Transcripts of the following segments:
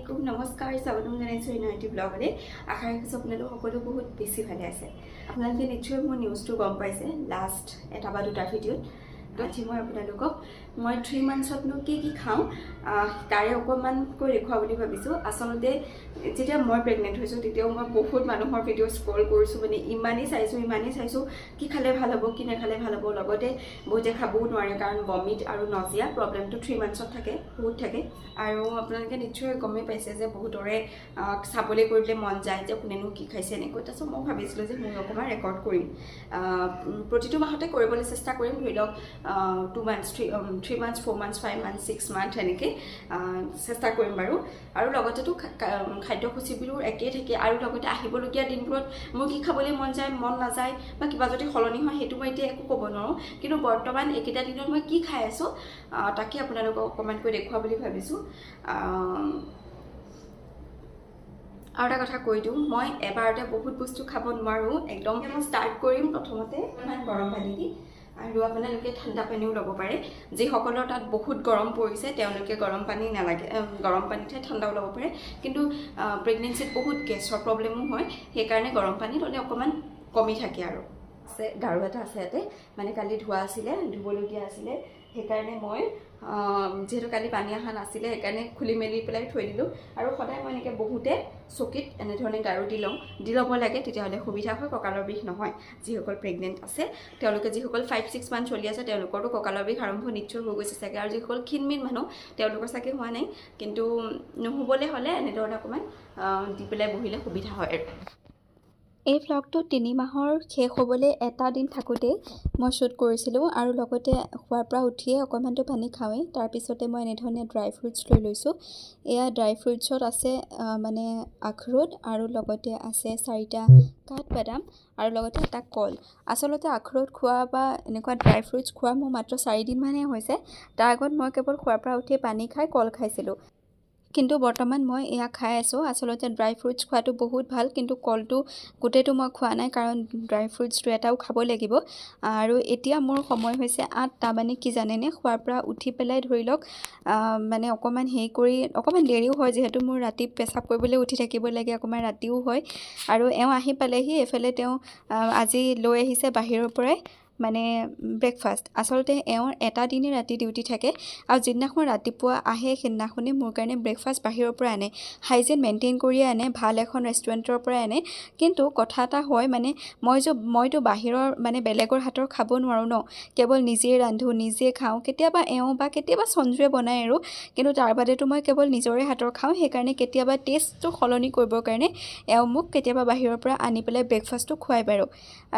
আলাইকুম, নমস্কাৰ। স্বাগতম জনাইছোঁ নয়টি ব্লগলৈ। আশা ৰাখিছোঁ আপোনালোক সকলো বহুত বেছি ভালে আছে। আপোনালোকে নিশ্চয় মোৰ নিউজটো গম পাইছে। লাষ্ট এটা বা দুটা ভিডিঅ'ত আজি মই আপোনালোকক মই থ্ৰী মান্থছতনো কি কি খাওঁ তাৰে অকণমান কৈ দেখুওৱা বুলি ভাবিছোঁ। আচলতে যেতিয়া মই প্ৰেগনেণ্ট হৈছোঁ, তেতিয়াও মই বহুত মানুহৰ ভিডিঅ' স্ক্ৰল কৰিছোঁ মানে ইমানেই চাইছোঁ ইমানেই চাইছোঁ কি খালে ভালো হ'ব, কি নাখালে ভালো হ'ব। লগতে বহুতে খাবও নোৱাৰে, কাৰণ বমিট আৰু নজিয়া প্ৰব্লেমটো থ্ৰী মান্থছত থাকে, বহুত থাকে। আৰু আপোনালোকে নিশ্চয় গমেই পাইছে যে বহুতৰে চাবলৈ কৰিবলৈ মন যায় যে কোনেনো কি খাইছে এনেকৈ তাৰপিছত মই ভাবিছিলোঁ যে মই অকণমান ৰেকৰ্ড কৰিম। প্ৰতিটো মাহতে কৰিবলৈ চেষ্টা কৰিম। ধৰি লওক two months three three months four months five months six month ah, চেষ্টা কৰিম বাৰু। আৰু লগতেতো কা- খাদ্যসূচীবোৰো একেই থাকে। আৰু লগতে আহিবলগীয়া দিনবোৰত মোৰ কি খাবলৈ মন যায় মন নাযায় বা কিবা যদি সলনি হয় সেইটো মই এতিয়া একো ক'ব নোৱাৰোঁ। কিন্তু বৰ্তমান এইকেইটা দিনত মই কি খাই আছোঁ তাকে আপোনালোকক অকণমানকৈ দেখুওৱা বুলি ভাবিছোঁ। আৰু এটা কথা কৈ দিওঁ মই এবাৰতে বহুত বস্তু খাব নোৱাৰোঁ। একদম মই ষ্টাৰ্ট কৰিম প্ৰথমতে ইমান গৰম পানী দি আৰু আপোনালোকে ঠাণ্ডা পানীও ল'ব পাৰে। যিসকলৰ তাত বহুত গৰম পৰিছে তেওঁলোকে গৰম পানী নালাগে গৰম পানীতহে ঠাণ্ডাও ল'ব পাৰে। কিন্তু প্ৰেগনেঞ্চিত বহুত গেছৰ প্ৰব্লেমো হয় সেইকাৰণে গৰম পানী ল'লে অকণমান কমি থাকে আৰু। আছে গাৰু এটা আছে ইয়াতে। মানে কালি ধোৱা আছিলে ধুবলগীয়া আছিলে। সেইকাৰণে মই যিহেতু কালি পানী অহা নাছিলে সেইকাৰণে খুলি মেলি পেলাই থৈ দিলোঁ। আৰু সদায় মই এনেকৈ বহুতে চকীত এনেধৰণে গাৰু দি লওঁ। দি ল'ব লাগে তেতিয়াহ'লে সুবিধা হয় কঁকালৰ বিষ নহয়। যিসকল প্ৰেগনেণ্ট আছে তেওঁলোকে যিসকল ফাইভ ছিক্স মান্থ চলি আছে তেওঁলোকৰতো কঁকালৰ বিষ আৰম্ভ নিশ্চয় হৈ গৈছে চাগে। আৰু যিসকল ক্ষীণমিন মানুহ তেওঁলোকৰ চাগে হোৱা নাই। কিন্তু নহ'বলৈ হ'লে এনেধৰণে অকণমান দি পেলাই বহিলে সুবিধা হয় আৰু। এই ভ্লগটো তিনি মাহৰ শেষ হ'বলৈ এটা দিন থাকোঁতেই মই শ্বুট কৰিছিলোঁ আৰু লগতে শোৱাৰ পৰা উঠিয়ে অকণমানটো পানী খাওঁৱেই। তাৰপিছতে মই এনেধৰণে ড্ৰাই ফ্ৰুটছ লৈ লৈছোঁ। এয়া ড্ৰাই ফ্ৰুটছত আছে মানে আখৰোট আৰু লগতে আছে চাৰিটা কাঠবাদাম আৰু লগতে এটা কল। আচলতে আখৰোট খোৱা বা এনেকুৱা ড্ৰাই ফ্ৰুটছ খোৱা মোৰ মাত্ৰ চাৰিদিনমানহে হৈছে। তাৰ আগত মই কেৱল শোৱাৰ পৰা উঠিয়ে পানী খাই কল খাইছিলোঁ। কিন্তু বৰ্তমান মই এয়া খাই আছোঁ। আচলতে ড্ৰাই ফ্ৰুটছ খোৱাটো বহুত ভাল কিন্তু কলটো গোটেইটো মই খোৱা নাই কাৰণ ড্ৰাই ফ্ৰুটছটো এটাও খাব লাগিব। আৰু এতিয়া মোৰ সময় হৈছে আঠটা মানে কি জানেনে? খোৱাৰ পৰা উঠি পেলাই ধৰি লওক মানে অকণমান হেৰি কৰি অকণমান দেৰিও হয় যিহেতু মোৰ ৰাতি পেচাব কৰিবলৈ উঠি থাকিব লাগে অকণমান ৰাতিও হয়। আৰু এওঁ আহি পালেহি এইফালে তেওঁ আজি লৈ আহিছে বাহিৰৰ পৰাই। মানে ব্ৰেকফাষ্ট আচলতে এওঁৰ এটা দিনে ৰাতি ডিউটি থাকে আৰু যিদিনাখন ৰাতিপুৱা আহে সেইদিনাখনেই মোৰ কাৰণে ব্ৰেকফাষ্ট বাহিৰৰ পৰা আনে। হাইজিন মেইনটেইন কৰিয়ে আনে ভাল এখন ৰেষ্টুৰেণ্টৰ পৰাই আনে। কিন্তু কথা এটা হয় মানে মই যে মইতো বাহিৰৰ মানে বেলেগৰ হাতৰ খাব নোৱাৰোঁ ন। কেৱল নিজেই ৰান্ধোঁ নিজেই খাওঁ। কেতিয়াবা এওঁ বা কেতিয়াবা সঞ্জুৱে বনায় আৰু। কিন্তু তাৰ বাদেতো মই কেৱল নিজৰে হাতৰ খাওঁ। সেইকাৰণে কেতিয়াবা টেষ্টটো সলনি কৰিবৰ কাৰণে এওঁ মোক কেতিয়াবা বাহিৰৰ পৰা আনি পেলাই ব্ৰেকফাষ্টটো খুৱাই বাৰু।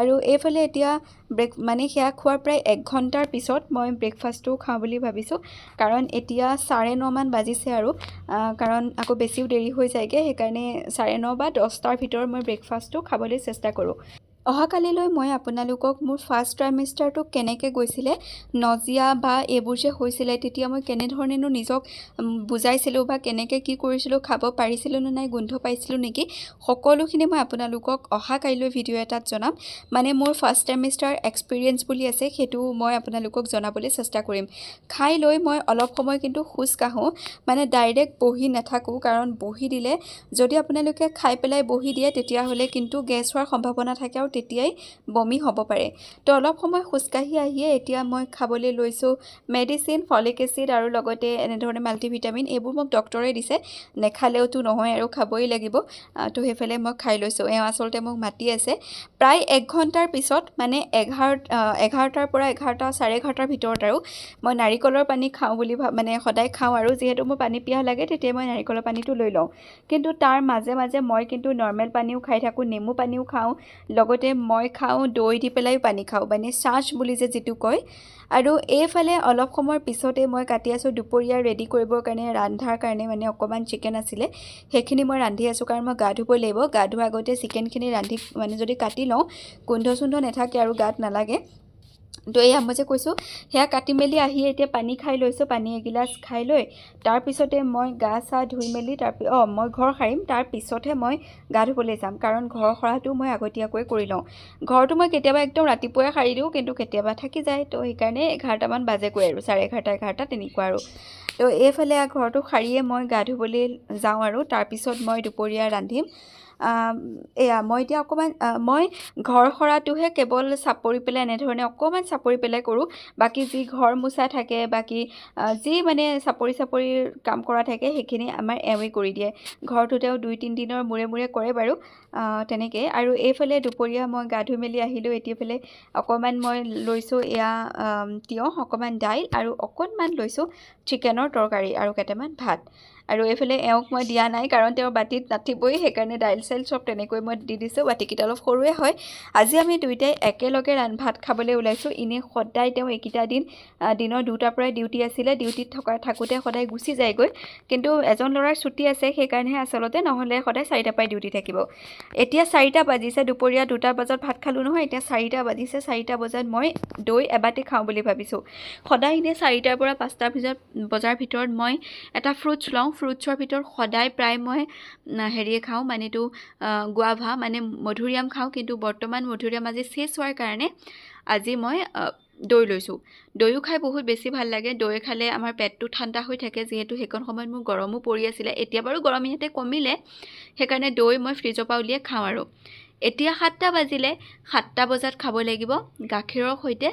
আৰু এইফালে এতিয়া ব্ৰেক মানে সেয়া খোৱাৰ প্ৰায় এক ঘণ্টাৰ পিছত মই ব্ৰেকফাষ্টটো খাওঁ বুলি ভাবিছোঁ। কাৰণ এতিয়া চাৰে নমান বাজিছে আৰু কাৰণ আকৌ বেছিও দেৰি হৈ যায়গৈ সেইকাৰণে চাৰে ন বা দহটাৰ ভিতৰত মই ব্ৰেকফাষ্টটো খাবলৈ চেষ্টা কৰোঁ। অহাকালিলৈ মই আপোনালোকক মোৰ ফাৰ্ষ্ট ট্ৰাইমেষ্টাৰটো কেনেকৈ গৈছিলে নজিয়া বা এইবোৰ যে হৈছিলে তেতিয়া মই কেনেধৰণেনো নিজক বুজাইছিলোঁ বা কেনেকৈ কি কৰিছিলোঁ খাব পাৰিছিলোঁ নে নাই গোন্ধ পাইছিলোঁ নেকি সকলোখিনি মই আপোনালোকক অহা কাইলৈ ভিডিঅ' এটাত জনাম। মানে মোৰ ফাৰ্ষ্ট ট্ৰাইমেষ্টাৰ এক্সপিৰিয়েঞ্চ বুলি আছে সেইটো মই আপোনালোকক জনাবলৈ চেষ্টা কৰিম। খাই লৈ মই অলপ সময় কিন্তু খোজ কাঢ়োঁ মানে ডাইৰেক্ট বহি নাথাকোঁ কাৰণ বহি দিলে যদি আপোনালোকে খাই পেলাই বহি দিয়ে তেতিয়াহ'লে কিন্তু গেছ হোৱাৰ সম্ভাৱনা থাকে আৰু তেতিয়াই বমি হ'ব পাৰে। তো অলপ সময় খোজকাঢ়ি আহিয়ে এতিয়া মই খাবলৈ লৈছোঁ মেডিচিন ফলিক এচিড আৰু লগতে এনেধৰণে মাল্টিভিটামিন এইবোৰ মোক ডক্টৰে দিছে। নেখালেওতো নহয় আৰু খাবই লাগিব। তো সেইফালে মই খাই লৈছোঁ। এওঁ আচলতে মোক মাতি আছে। প্ৰায় এক ঘণ্টাৰ পিছত মানে এঘাৰ এঘাৰটাৰ পৰা এঘাৰটা চাৰে এঘাৰটাৰ ভিতৰত আৰু মই নাৰিকলৰ পানী খাওঁ বুলি ভা মানে সদায় খাওঁ আৰু যিহেতু মোৰ পানী পিয়াহ লাগে তেতিয়া মই নাৰিকলৰ পানীটো লৈ লওঁ। কিন্তু তাৰ মাজে মাজে মই কিন্তু নৰ্মেল পানীও খাই থাকোঁ নেমু পানীও খাওঁ। লগতে মই খাওঁ দৈ দি পেলাইও পানী খাওঁ মানে ছাঁচ বুলি যে যিটো কয়। আৰু এইফালে অলপ সময়ৰ পিছতে মই কাটি আছোঁ দুপৰীয়া ৰেডি কৰিবৰ কাৰণে ৰন্ধাৰ কাৰণে মানে অকণমান চিকেন আছিলে। সেইখিনি মই ৰান্ধি আছোঁ কাৰণ মই গা ধুব লাগিব। গা ধোৱাৰ আগতে চিকেনখিনি ৰান্ধি মানে যদি কাটি লওঁ গোন্ধ চোন্ধ নাথাকে আৰু গাত নালাগে। তো এয়া মই যে কৈছোঁ সেয়া কাটি মেলি আহি এতিয়া পানী খাই লৈছোঁ পানী এগিলাচ খাই লৈ তাৰপিছতে মই গা চা ধুই মেলি তাৰ অঁ মই ঘৰ সাৰিম তাৰপিছতহে মই গা ধুবলৈ যাম কাৰণ ঘৰ সৰাটো মই আগতীয়াকৈ কৰি লওঁ। ঘৰটো মই কেতিয়াবা একদম ৰাতিপুৱাই সাৰি দিওঁ কিন্তু কেতিয়াবা থাকি যায় তো সেইকাৰণে এঘাৰটামান বাজেগৈ আৰু চাৰে এঘাৰটা এঘাৰটা তেনেকুৱা আৰু। তো এইফালে ঘৰটো সাৰিয়ে মই গা ধুবলৈ যাওঁ আৰু তাৰপিছত মই দুপৰীয়া ৰান্ধিম। এয়া মই এতিয়া অকণমান মই ঘৰ সৰাটোহে কেৱল চাপৰি পেলাই এনেধৰণে অকণমান চাপৰি পেলাই কৰোঁ। বাকী যি ঘৰ মোচা থাকে বাকী যি মানে চাপৰি চাপৰি কাম কৰা থাকে সেইখিনি আমাৰ এওঁৱে কৰি দিয়ে। ঘৰটো তেওঁ দুই তিনিদিনৰ মূৰে মূৰে কৰে বাৰু তেনেকৈ। আৰু এইফালে দুপৰীয়া মই গা ধুই মেলি আহিলোঁ এতিয়াফালে অকণমান মই লৈছোঁ এয়া তিয়ঁহ অকণমান দাইল আৰু অকণমান লৈছোঁ চিকেনৰ তৰকাৰী আৰু কেইটামান ভাত। আৰু এইফালে এওঁক মই দিয়া নাই কাৰণ তেওঁৰ বাতিত নাঠিবই সেইকাৰণে দাইল চাইল চব তেনেকৈ মই দি দিছোঁ। বাতিকেইটা অলপ সৰুৱে হয়। আজি আমি দুয়োটাই একেলগে ৰান ভাত খাবলৈ ওলাইছোঁ। এনেই সদায় তেওঁ এইকেইটা দিন দিনৰ দুটাৰ পৰাই ডিউটি আছিলে। ডিউটিত থকা থাকোঁতে সদায় গুচি যায়গৈ। কিন্তু এজন ল'ৰাৰ ছুটি আছে সেইকাৰণেহে আচলতে নহ'লে সদায় চাৰিটাৰ পৰাই ডিউটি থাকিব। এতিয়া চাৰিটা বাজিছে দুপৰীয়া দুটা বজাত ভাত খালোঁ নহয় এতিয়া চাৰিটা বাজিছে চাৰিটা বজাত মই দৈ এবাটি খাওঁ বুলি ভাবিছোঁ। সদায় এনেই চাৰিটাৰ পৰা পাঁচটাৰ ভিতৰত বজাৰ ভিতৰত মই এটা ফ্ৰুটছ লওঁ। ফ্ৰুটছৰ ভিতৰত সদায় প্ৰায় মই হেৰিয়ে খাওঁ মানে এইটো গুৱাভা মানে মধুৰিআম খাওঁ কিন্তু বৰ্তমান মধুৰিআম আজি চেছ হোৱাৰ কাৰণে আজি মই দৈ লৈছোঁ। দৈও খাই বহুত বেছি ভাল লাগে। দৈ খালে আমাৰ পেটটো ঠাণ্ডা হৈ থাকে যিহেতু সেইকণ সময়ত মোৰ গৰমো পৰি আছিলে। এতিয়া বাৰু গৰম ইয়াতে কমিলে সেইকাৰণে দৈ মই ফ্ৰিজৰ পৰা উলিয়াই খাওঁ আৰু। এতিয়া সাতটা বাজিলে সাতটা বজাত খাব লাগিব গাখীৰৰ সৈতে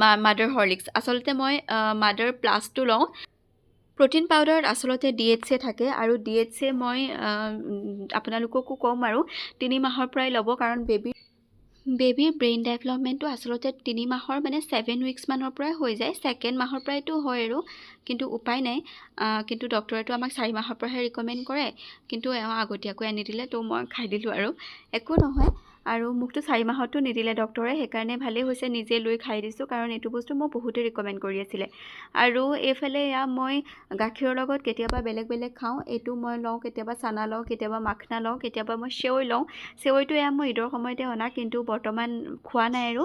মা মাদাৰ হৰ্লিক্স। আচলতে মই মাদাৰ প্লাছটো লওঁ। প্ৰ'টিন পাউডাৰত আচলতে ডি এইচ এ থাকে আৰু ডি এইচ এ মই আপোনালোককো ক'ম আৰু তিনি মাহৰ পৰাই ল'ব কাৰণ বেবী বেবীৰ ব্ৰেইন ডেভেলপমেণ্টটো আচলতে তিনি মাহৰ মানে ছেভেন উইক্সমানৰ পৰাই হৈ যায়। ছেকেণ্ড মাহৰ পৰাইতো হয় আৰু, কিন্তু উপায় নাই। কিন্তু ডক্টৰেতো আমাক চাৰি মাহৰ পৰাহে ৰিকমেণ্ড কৰে। কিন্তু এওঁ আগতীয়াকৈ আনি দিলে তো মই খাই দিলোঁ আৰু। একো নহয়। আৰু মোকতো চাৰি মাহতো নিদিলে ডক্টৰে সেইকাৰণে ভালেই হৈছে নিজে লৈ খাই দিছোঁ কাৰণ এইটো বস্তু মোক বহুতে ৰিকমেণ্ড কৰি আছিলে। আৰু এইফালে এয়া মই গাখীৰৰ লগত কেতিয়াবা বেলেগ বেলেগ খাওঁ এইটো মই লওঁ কেতিয়াবা চানা লওঁ কেতিয়াবা মাখনা লওঁ কেতিয়াবা মই চেৱৈ লওঁ। চেৱৈটো এয়া মই ঈদৰ সময়তে অনা কিন্তু বৰ্তমান খোৱা নাই আৰু।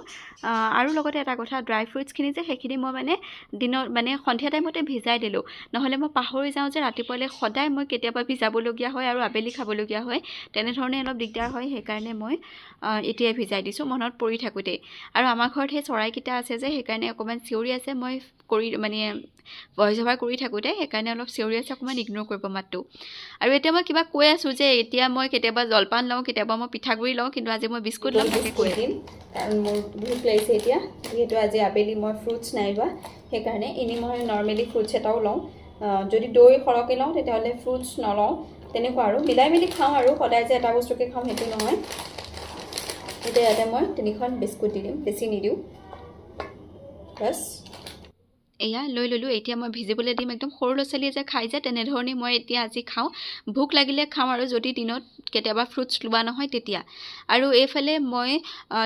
আৰু লগতে এটা কথা ড্ৰাই ফ্ৰুটছখিনি যে সেইখিনি মই মানে দিনত মানে সন্ধিয়া টাইমতে ভিজাই দিলোঁ। নহ'লে মই পাহৰি যাওঁ যে ৰাতিপুৱালৈ সদায় মই কেতিয়াবা ভিজাবলগীয়া হয় আৰু আবেলি খাবলগীয়া হয়। তেনেধৰণে অলপ দিগদাৰ হয় সেইকাৰণে মই এতিয়াই ভিজাই দিছোঁ মনত পৰি থাকোঁতেই আৰু আমাৰ ঘৰত সেই চৰাইকেইটা আছে যে সেইকাৰণে অকণমান চিঞৰি আছে মই কৰি মানে ভইচ অভাৰ কৰি থাকোঁতে সেইকাৰণে অলপ চিঞৰি আছে অকণমান ইগন'ৰ কৰিব মাতটো। আৰু এতিয়া মই কিবা কৈ আছোঁ যে এতিয়া মই কেতিয়াবা জলপান লওঁ কেতিয়াবা মই পিঠাগুড়ি লওঁ কিন্তু আজি মই বিস্কুট ল'ম তাকে কৈ দিম মোৰ ভোক লাগিছে এতিয়া। যিহেতু আজি আবেলি মই ফ্ৰুটছ নাই লোৱা সেইকাৰণে এনেই মই নৰ্মেলি ফ্ৰুটছ এটাও লওঁ। যদি দৈ সৰহকৈ লওঁ তেতিয়াহ'লে ফ্ৰুটছ নলওঁ তেনেকুৱা আৰু। মিলাই মেলি খাওঁ আৰু সদায় যে এটা বস্তুকে খাওঁ সেইটো নহয়। এতিয়া ইয়াতে মই তিনিখন বিস্কুট দি দিম বেছি নিদিওঁ। বাছ এয়া লৈ ল'লোঁ। এতিয়া মই ভিজিবলৈ দিম। একদম সৰু ল'ৰা ছোৱালীয়ে যে খাই যে তেনেধৰণে মই এতিয়া আজি খাওঁ। ভোক লাগিলে খাওঁ আৰু যদি দিনত কেতিয়াবা ফ্ৰুটছ লোৱা নহয় তেতিয়া। আৰু এইফালে মই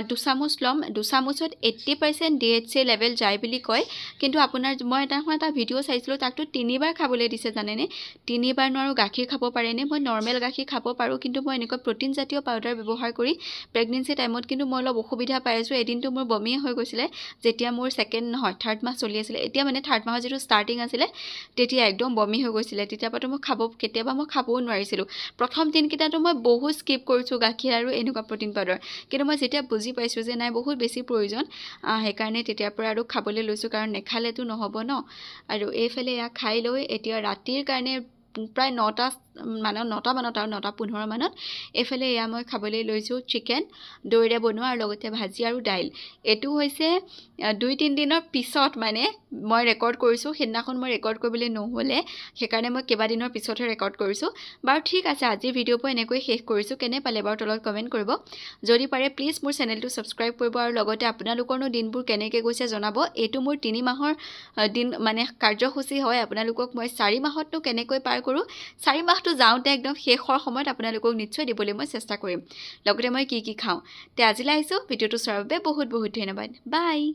দুচামুচ ল'ম। দুচামুচত eighty percent D H A level যায় বুলি কয়। কিন্তু আপোনাৰ মই এটা এটা ভিডিঅ' চাইছিলোঁ। তাকতো তিনিবাৰ খাবলৈ দিছে জানেনে? তিনিবাৰ নোৱাৰো গাখীৰ খাব পাৰেনে মই নৰ্মেল গাখীৰ খাব পাৰোঁ। কিন্তু মই এনেকুৱা প্ৰ'টিন জাতীয় পাউডাৰ ব্যৱহাৰ কৰি প্ৰেগনেঞ্চি টাইমত কিন্তু মই অলপ অসুবিধা পাই আছোঁ। এদিনটো মোৰ বমিয়ে হৈ গৈছিলে। যেতিয়া মোৰ ছেকেণ্ড নহয় থাৰ্ড মাহ চলি আছিলে। এতিয়া মানে থাৰ্ড মাহৰ যিটো ষ্টাৰ্টিং আছিলে, তেতিয়া একদম বমি হৈ গৈছিলে। তেতিয়াৰ পৰাতো মই খাব, কেতিয়াবা মই খাবও নোৱাৰিছিলোঁ। প্ৰথম দিনকেইটাতো মই বহুত স্কিপ কৰিছোঁ, গাখীৰ আৰু এনেকুৱা প্ৰ'টিন পাউডাৰ কিন্তু মই যেতিয়া বুজি পাইছোঁ যে নাই, বহুত বেছি প্ৰয়োজন সেইকাৰণে তেতিয়াৰ পৰা আৰু খাবলৈ লৈছোঁ, কাৰণ নেখালেতো নহ'ব ন। আৰু এইফালে এয়া খাই লৈ এতিয়া ৰাতিৰ কাৰণে, প্ৰায় নটা মানত নটা মানত আৰু নটা পোন্ধৰ মানত এইফালে এয়া মই খাবলৈ লৈছোঁ চিকেন দৈৰে বনোৱা আৰু লগতে ভাজি আৰু দাইল। এইটো হৈছে দুই তিনিদিনৰ পিছত মানে মই ৰেকৰ্ড কৰিছোঁ। সেইদিনাখন মই ৰেকৰ্ড কৰিবলৈ নহ'লে সেইকাৰণে মই কেইবাদিনৰ পিছতহে ৰেকৰ্ড কৰিছোঁ। বাৰু ঠিক আছে আজিৰ ভিডিঅ'বোৰ এনেকৈ শেষ কৰিছোঁ। কেনে পালে বাৰু তলত কমেণ্ট কৰিব। যদি পাৰে প্লিজ মোৰ চেনেলটো ছাবস্ক্ৰাইব কৰিব আৰু লগতে আপোনালোকৰনো দিনবোৰ কেনেকৈ গৈছে জনাব। এইটো মোৰ তিনি মাহৰ দিন মানে কাৰ্যসূচী হয়। আপোনালোকক মই চাৰি মাহতনো কেনেকৈ পাৰ কৰোঁ? চাৰি মাহটো যাওঁতে একদম শেষৰ সময়ত আপোনালোকক নিশ্চয় দিবলৈ মই চেষ্টা কৰিম। লগতে মই কি কি খাওঁ। তে আজিলৈ আহিছোঁ। ভিডিঅ'টো চোৱাৰ বাবে বহুত বহুত ধন্যবাদ। বাই!